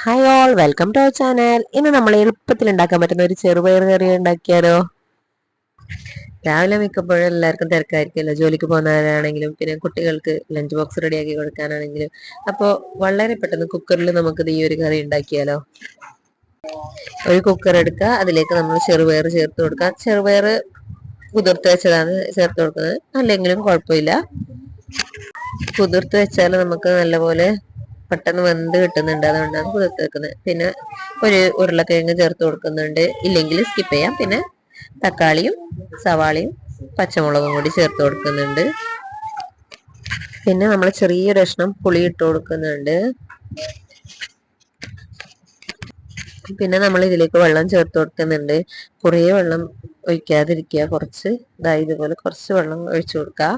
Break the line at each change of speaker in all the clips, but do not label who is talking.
Hi all welcome to our channel ഇന്ന് നമ്മൾ എളുപ്പത്തിൽ ഉണ്ടാക്കാൻ പറ്റുന്ന ഒരു ചെറുപയർ കറി ഉണ്ടാക്കിയാലോ? രാവിലെ മിക്കപ്പോഴും എല്ലാവർക്കും തിരക്കായിരിക്കുമല്ലോ. ജോലിക്ക് പോകുന്നവരാണെങ്കിലും പിന്നെ കുട്ടികൾക്ക് ലഞ്ച് ബോക്സ് റെഡിയാക്കി കൊടുക്കാനാണെങ്കിലും. അപ്പോൾ വളരെ പെട്ടെന്ന് കുക്കറിൽ നമുക്ക് ഈ ഒരു കറി ഉണ്ടാക്കിയാലോ? ഒരു കുക്കർ എടുക്കുക അതിലേക്ക് നമ്മൾ ചെറുപയർ ചേർത്ത് കൊടുക്കുക. ചെറുപയർ കുതിർത്ത് വെച്ചതാണ് ചേർത്ത് കൊടുക്കുന്നത്. അല്ലെങ്കിലും കുഴപ്പമില്ല. കുതിർത്ത് വെച്ചാൽ നമുക്ക് നല്ലപോലെ പെട്ടെന്ന് വെന്ത് കിട്ടുന്നുണ്ട്. അതുകൊണ്ടാണ് കുതിർത്ത് വെക്കുന്നത്. പിന്നെ ഒരു ഉരുളക്കിഴങ്ങ് ചേർത്ത് കൊടുക്കുന്നുണ്ട്. ഇല്ലെങ്കിൽ സ്കിപ്പ് ചെയ്യാം. പിന്നെ തക്കാളിയും സവാളയും പച്ചമുളകും കൂടി ചേർത്ത് കൊടുക്കുന്നുണ്ട്. പിന്നെ നമ്മൾ ചെറിയൊരു കഷ്ണം പുളി ഇട്ട് കൊടുക്കുന്നുണ്ട്. പിന്നെ നമ്മൾ ഇതിലേക്ക് വെള്ളം ചേർത്ത് കൊടുക്കുന്നുണ്ട്. കുറേ വെള്ളം ഒഴിക്കാതിരിക്കുക. കുറച്ച് ഇതായി ഇതുപോലെ കുറച്ച് വെള്ളം ഒഴിച്ചു കൊടുക്കുക.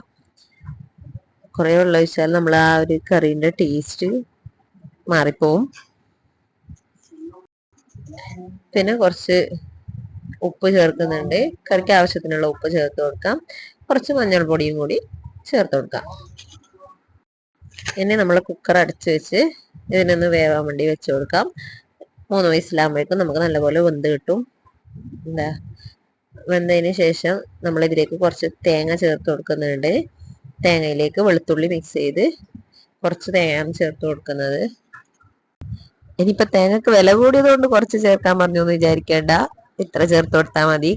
കുറേ വെള്ളം ഒഴിച്ചാൽ നമ്മൾ ആ ഒരു കറീന്റെ ടേസ്റ്റ് മാറിപ്പോവും. പിന്നെ കുറച്ച് ഉപ്പ് ചേർക്കുന്നുണ്ട്. കറിക്ക് ആവശ്യത്തിനുള്ള ഉപ്പ് ചേർത്ത് കൊടുക്കാം. കുറച്ച് മഞ്ഞൾപ്പൊടിയും കൂടി ചേർത്ത് കൊടുക്കാം. ഇനി നമ്മൾ കുക്കർ അടച്ച് വെച്ച് ഇതിനൊന്ന് വേവാൻ വേണ്ടി വെച്ച് കൊടുക്കാം. മൂന്ന് വയസ്സിലാകുമ്പോഴേക്കും നമുക്ക് നല്ലപോലെ വെന്ത് കിട്ടും. എന്താ? വെന്തതിന് ശേഷം നമ്മൾ ഇതിലേക്ക് കുറച്ച് തേങ്ങ ചേർത്ത് കൊടുക്കുന്നുണ്ട്. തേങ്ങയിലേക്ക് വെളുത്തുള്ളി മിക്സ് ചെയ്ത് കുറച്ച് തേങ്ങയാണ് ചേർത്ത് കൊടുക്കുന്നത്. ഇനിയിപ്പൊ തേങ്ങക്ക് വില കൂടിയത് കൊണ്ട് കുറച്ച് ചേർക്കാൻ പറഞ്ഞു എന്ന് വിചാരിക്കേണ്ട. ഇത്ര ചേർത്ത് കൊടുത്താൽ മതി.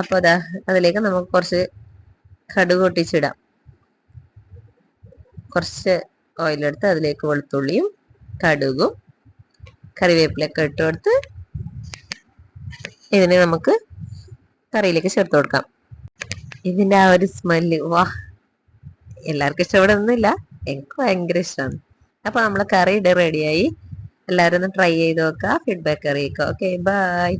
അപ്പൊ അതാ അതിലേക്ക് നമുക്ക് കുറച്ച് കടുക് പൊട്ടിച്ചിടാം. കുറച്ച് ഓയിലെടുത്ത് അതിലേക്ക് വെളുത്തുള്ളിയും കടുകും കറിവേപ്പിലൊക്കെ ഇട്ട് കൊടുത്ത് ഇതിനെ നമുക്ക് കറിയിലേക്ക് ചേർത്ത് കൊടുക്കാം. ഇതിന്റെ ആ ഒരു സ്മെല്ല് വാ. എല്ലാവർക്കും ഇഷ്ടപ്പെടുന്നില്ല. എനിക്ക് ഭയങ്കര ഇഷ്ടമാണ് അപ്പൊ നമ്മൾ കറി റെഡിയായി എല്ലാവരും ഒന്ന് ട്രൈ ചെയ്ത് നോക്കുക. ഫീഡ്ബാക്ക് അറിയിക്കുക. Okay bye